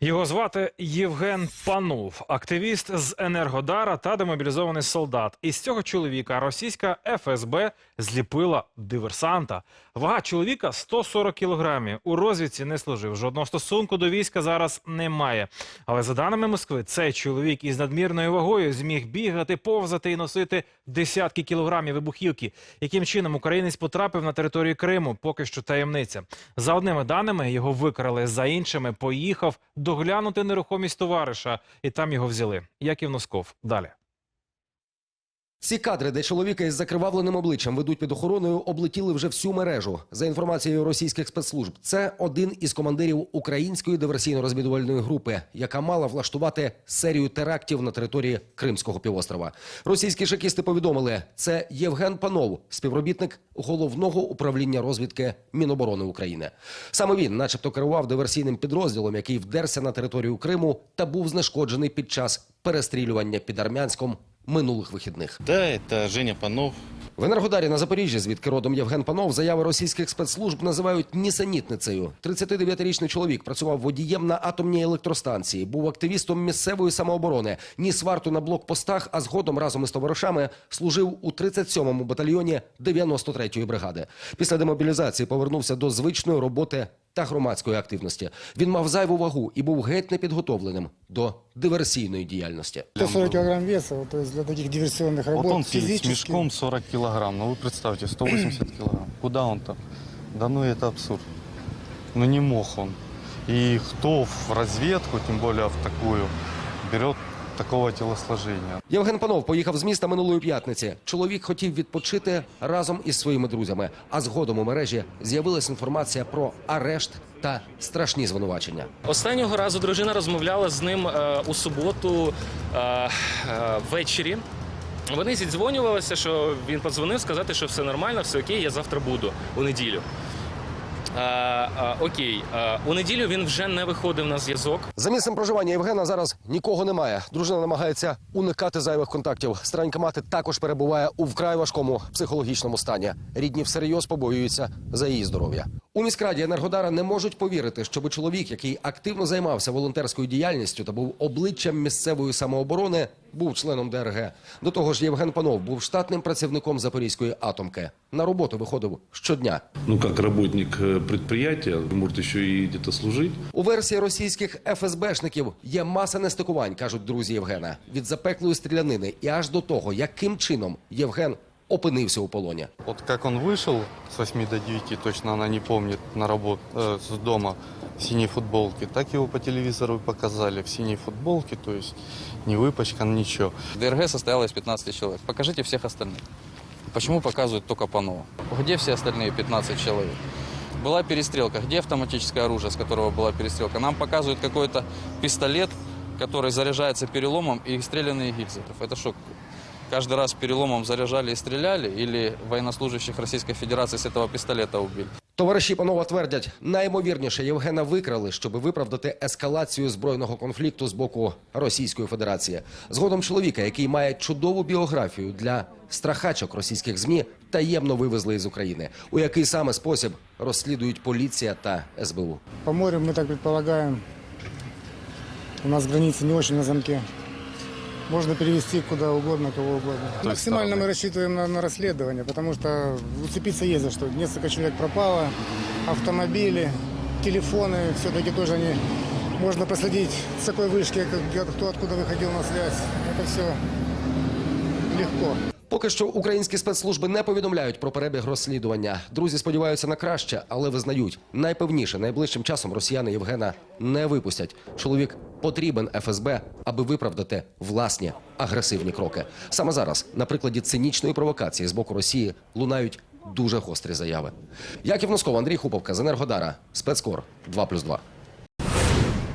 Його звати Євген Панов, активіст з Енергодара та демобілізований солдат. Із цього чоловіка російська ФСБ зліпила диверсанта. Вага чоловіка 140 кілограмів. У розвідці не служив. Жодного стосунку до війська зараз немає. Але за даними Москви, цей чоловік із надмірною вагою зміг бігати, повзати і носити десятки кілограмів вибухівки. Яким чином українець потрапив на територію Криму, поки що таємниця. За одними даними його викрали, за іншими поїхав доглянути нерухомість товариша, і там його взяли. Яків Носков. Далі. Ці кадри, де чоловіка із закривавленим обличчям ведуть під охороною, облетіли вже всю мережу. За інформацією російських спецслужб, це один із командирів української диверсійно-розвідувальної групи, яка мала влаштувати серію терактів на території Кримського півострова. Російські шакісти повідомили, це Євген Панов, співробітник головного управління розвідки Міноборони України. Саме він, начебто, керував диверсійним підрозділом, який вдерся на територію Криму та був знешкоджений під час перестрілювання під Армянськом минулих вихідних. Да, это Женя Панов. В Енергодарі на Запоріжжі, звідки родом Євген Панов, заяви російських спецслужб називають нісенітницею. 39-річний чоловік працював водієм на атомній електростанції, був активістом місцевої самооборони, ніс варту на блокпостах, а згодом разом із товаришами служив у 37-му батальйоні 93-ї бригади. Після демобілізації повернувся до звичної роботи та громадської активності. Він мав зайву вагу і був геть непідготовленим до диверсійної діяльності. 140 килограмм веса, вот, то есть для таких диверсионных работ Вот он сидит с физически. мешком 40 килограмм. Ну вы представьте, 180 килограмм. Куда он там? Да ну это абсурд. Ну не мог он. И кто в разведку, тем более в такую, берет такого телосложения? Євген Панов поїхав з міста минулої п'ятниці. Чоловік хотів відпочити разом із своїми друзями. А згодом у мережі з'явилася інформація про арешт та страшні звинувачення. Останнього разу дружина розмовляла з ним е, у суботу е, е, ввечері. Вони зідзвонювалися, що він подзвонив сказати, що все нормально, все окей, я завтра буду у неділю. Е, е, окей, е, у неділю він вже не виходив на зв'язок. За місцем проживання Євгена зараз нікого немає. Дружина намагається уникати зайвих контактів. Старенька мати також перебуває у вкрай важкому психологічному стані. Рідні всерйоз побоюються за її здоров'я. У міськраді Енергодара не можуть повірити, щоби чоловік, який активно займався волонтерською діяльністю та був обличчям місцевої самооборони, був членом ДРГ. До того ж, Євген Панов був штатним працівником Запорізької атомки. На роботу виходив щодня. ну, как працівник підприємства, предприятия, ще і десь где-то служить. У версії російських ФСБшників є маса нестикувань, кажуть друзі Євгена, від запеклої стрілянини і аж до того, яким чином Євген опинився у полоні. Вот как он вышел с 8 до 9, точно она не помнит, на работу, э, с дома в синей футболке, так его по телевизору и показали в синей футболке, то есть не выпачкан, ничего. ДРГ состояла из 15 человек. Покажите всех остальных. Почему показывают только Панова? Где все остальные 15 человек? Была перестрелка. Где автоматическое оружие, с которого была перестрелка? Нам показывают какой-то пистолет, который заряжается переломом и стрелянные гильзы. Это что, каждый раз переломом заряжали и стреляли? Или военнослужащих Российской Федерации с этого пистолета убили? Товариші панова твердять, найімовірніше Євгена викрали, щоб виправдати ескалацію збройного конфлікту з боку Російської Федерації. Згодом чоловіка, який має чудову біографію для страхачок російських змі, таємно вивезли із України. У який саме спосіб розслідують поліція та СБУ. По морю мы так предполагаем. У нас границы не очень на замке. Можно перевести куда угодно, кого угодно. той Максимально стороны. мы рассчитываем на, на расследование, потому что уцепиться есть за что. Несколько человек пропало, автомобили, телефоны, все-таки тоже они... Можно проследить с такой вышки, как- кто откуда выходил на связь. Это все легко. Поки що українські спецслужби не повідомляють про перебіг розслідування. Друзі сподіваються на краще, але визнають найпевніше найближчим часом росіяни Євгена не випустять. Чоловік потрібен ФСБ, аби виправдати власні агресивні кроки. Саме зараз, на прикладі цинічної провокації з боку Росії, лунають дуже гострі заяви. Яків Носков, Андрій Хуповка з Енергодара, спецкор 2+,2.